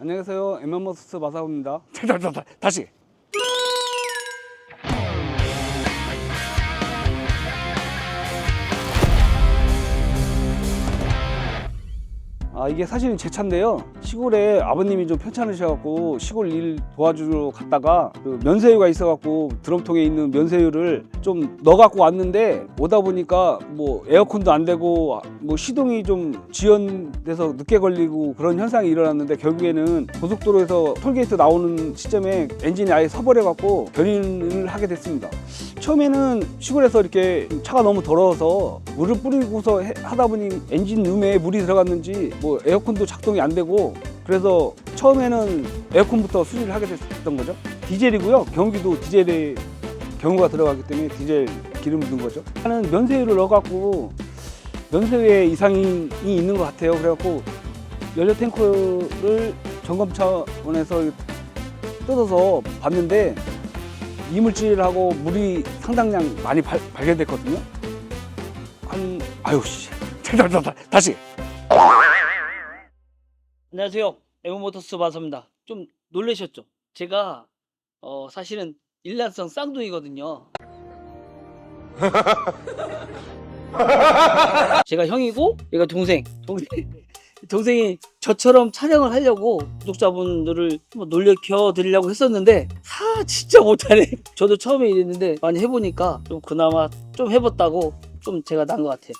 안녕하세요. 엠마머스 마사오입니다. 다시. 아 이게 사실은 제 차인데요. 시골에 아버님이 좀 편찮으셔갖고 시골 일 도와주러 갔다가 그 면세유가 있어갖고 드럼통에 있는 면세유를 좀 넣어갖고 왔는데 오다 보니까 뭐 에어컨도 안 되고 뭐 시동이 좀 지연돼서 늦게 걸리고 그런 현상이 일어났는데 결국에는 고속도로에서 톨게이트 나오는 시점에 엔진이 아예 서버려갖고 견인을 하게 됐습니다 처음에는 시골에서 이렇게 차가 너무 더러워서 물을 뿌리고서 해- 하다 보니 엔진 룸에 물이 들어갔는지 뭐 에어컨도 작동이 안 되고 그래서 처음에는 에어컨부터 수리를 하게 됐던 거죠. 디젤이고요. 경기도 디젤에 경우가 들어가기 때문에 디젤 기름 넣은 거죠. 나는 면세유를 넣어갖고 면세유에 이상이 있는 것 같아요. 그래갖고 연료 탱크를 점검 차원에서 뜯어서 봤는데 이물질하고 물이 상당량 많이 발, 발견됐거든요. 한 아유 씨. 잠깐 다시. 안녕하세요. 에모모터스 마서입니다. 좀 놀라셨죠? 제가 어 사실은 일란성 쌍둥이거든요. 제가 형이고 얘가 동생. 동생 동생이 저처럼 촬영을 하려고 구독자분들을 놀래켜 드리려고 했었는데 아 진짜 못하네. 저도 처음에 이랬는데 많이 해보니까 좀 그나마 좀 해봤다고 좀 제가 난 것 같아요.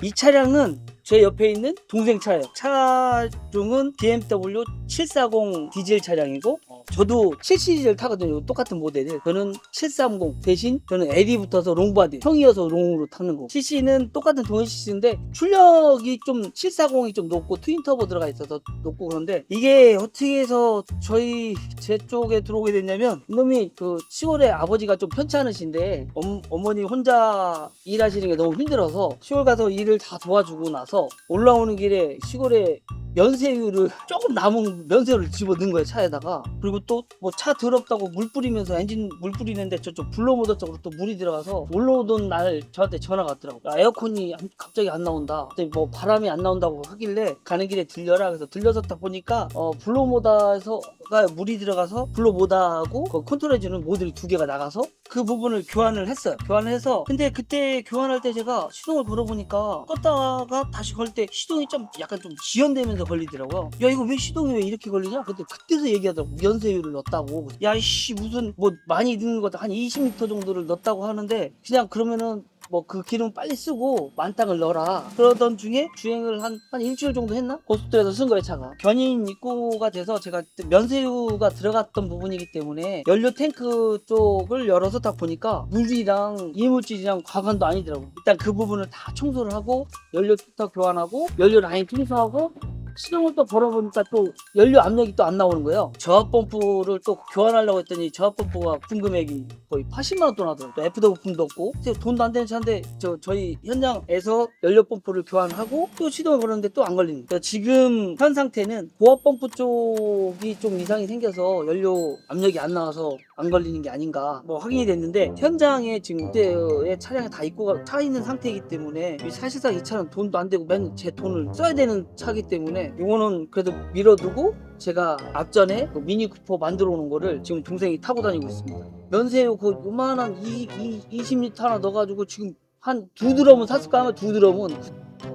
아이 차량은 제 옆에 있는 동생 차예요. 차종은 BMW 740 디젤 차량이고 어, 저도 7시리즈를 타거든요. 똑같은 모델을. 저는 730 대신 저는 L이 붙어서 롱바디. 형이어서 롱으로 타는 거. CC는 똑같은 동일 CC인데 출력이 좀 740이 좀 높고 트윈 터보 들어가 있어서 높고 그런데 이게 어떻게 해서 저희 제 쪽에 들어오게 됐냐면 이놈이 그 시골에 아버지가 좀 편찮으신데 엄, 어머니 혼자 일하시는 게 너무 힘들어서 시골 가서 일을 다 도와주고 나서 올라오는 길에 시골에 면세유를 조금 남은 면세유를 집어 넣은 거예요 차에다가. 그리고 또 뭐 차 더럽다고 물 뿌리면서 엔진 물 뿌리는데 저쪽 블로모더 쪽으로 또 물이 들어가서 올라오던 날 저한테 전화가 왔더라고 야, 에어컨이 안- 갑자기 안 나온다. 갑자기 뭐 바람이 안 나온다고 하길래 가는 길에 들려라. 그래서 들려서 딱 보니까 어 블로모다에서 가 물이 들어가서 블로모다하고 그 컨트롤해주는 모듈이 두 개가 나가서 그 부분을 교환을 했어요. 교환을 해서 근데 그때 교환할 때 제가 시동을 걸어보니까 껐다가 다시 걸 때 시동이 좀 약간 좀 지연되면서 걸리더라고요. 야 이거 왜 시동이 왜 이렇게 걸리냐? 근데 그때서 얘기하더라고. 연세율을 넣었다고. 야이씨 무슨 뭐 많이 넣는 것도 한 20m 정도를 넣었다고 하는데 그냥 그러면은 뭐그 기름 빨리 쓰고 만땅을 넣어라. 그러던 중에 주행을 한, 한 일주일 정도 했나? 고속도로에서 쓴 거예요 차가. 견인 입고가 돼서 제가 그때 면세유가 들어갔던 부분이기 때문에 연료 탱크 쪽을 열어서 딱 보니까 물이랑 이물질이랑 과관도 아니더라고. 일단 그 부분을 다 청소를 하고 연료 필터 교환하고 연료 라인 청소하고 시동을 또 걸어보니까 또 연료 압력이 또 안 나오는 거예요. 저압 펌프를 또 교환하려고 했더니 저압 펌프가 부품 금액이 거의 80만 원 돈 하더라고요. 또 FW 부품도 없고 돈도 안 되는 차인데 저 저희 현장에서 연료 펌프를 교환하고 또 시동을 걸었는데 또 안 걸리는 거예요. 지금 현 상태는 고압 펌프 쪽이 좀 이상이 생겨서 연료 압력이 안 나와서 안 걸리는 게 아닌가 뭐 확인이 됐는데 현장에 지금 그때의 차량에 다 입고가 차 있는 상태이기 때문에 이 사실상 이 차는 돈도 안 되고 맨 제 돈을 써야 되는 차기 때문에 이거는 그래도 밀어두고 제가 앞전에 그 미니 쿠퍼 만들어 놓은 거를 지금 동생이 타고 다니고 있습니다. 면세유 그 요만한 이, 이, 20리터 하나 넣어가지고 지금 한 두 드럼은 샀을까 하면 두 드럼은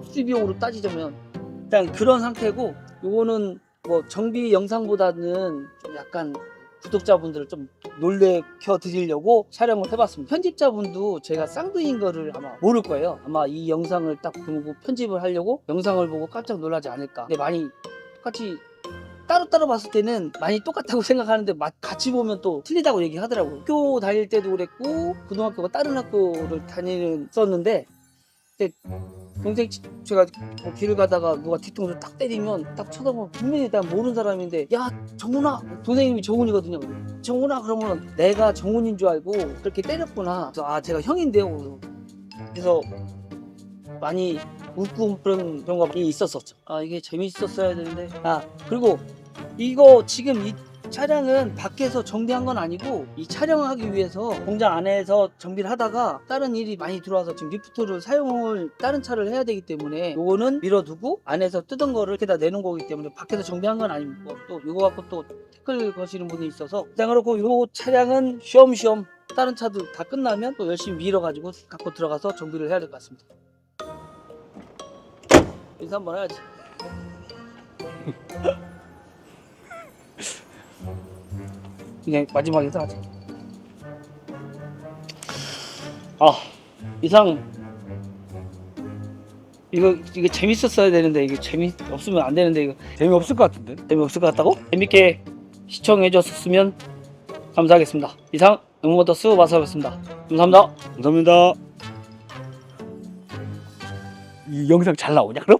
수비용으로 따지자면 일단 그런 상태고 요거는 뭐 정비 영상보다는 좀 약간 구독자분들을 좀 놀래켜 드리려고 촬영을 해봤습니다. 편집자분도 제가 쌍둥이인 거를 아마 모를 거예요. 아마 이 영상을 딱 보고 편집을 하려고 영상을 보고 깜짝 놀라지 않을까. 근데 많이 똑같이 따로따로 봤을 때는 많이 똑같다고 생각하는데 마- 같이 보면 또 틀리다고 얘기하더라고요. 학교 다닐 때도 그랬고 고등학교가 다른 학교를 다니는었는데 그때 동생 치- 제가 뭐 길을 가다가 누가 뒤통수를 딱 때리면 딱 쳐다보면 분명히 난 모르는 사람인데 야 정훈아. 동생님이 정훈이거든요 정훈아. 그러면 내가 정훈인 줄 알고 그렇게 때렸구나. 그래서 아 제가 형인데요. 그래서 많이 웃고 그런 경우가 있었었죠. 아 이게 재밌었어야 되는데. 아 그리고 이거 지금 이 차량은 밖에서 정비한 건 아니고 이 촬영을 하기 위해서 공장 안에서 정비를 하다가 다른 일이 많이 들어와서 지금 리프트를 사용을 다른 차를 해야 되기 때문에 요거는 밀어두고 안에서 뜯은 거를 이렇게 다 내놓은 거기 때문에 밖에서 정비한 건 아니고 또 요거 갖고 또 태클 거시는 분이 있어서. 자 그렇고 요 차량은 쉬엄쉬엄 다른 차도 다 끝나면 또 열심히 밀어가지고 갖고 들어가서 정비를 해야 될 것 같습니다. 인사 한번 해야지 그냥 마지막에 하자 아 이상 이거 이거 재밌었어야 되는데 이게 재미 없으면 안 되는데 이거 재미 없을 것 같은데 재미 없을 것 같다고? 재밌게 시청해줬으면 감사하겠습니다. 이상 응모더스 마사였습니다. 감사합니다. 감사합니다 이 영상 잘 나오냐 그럼?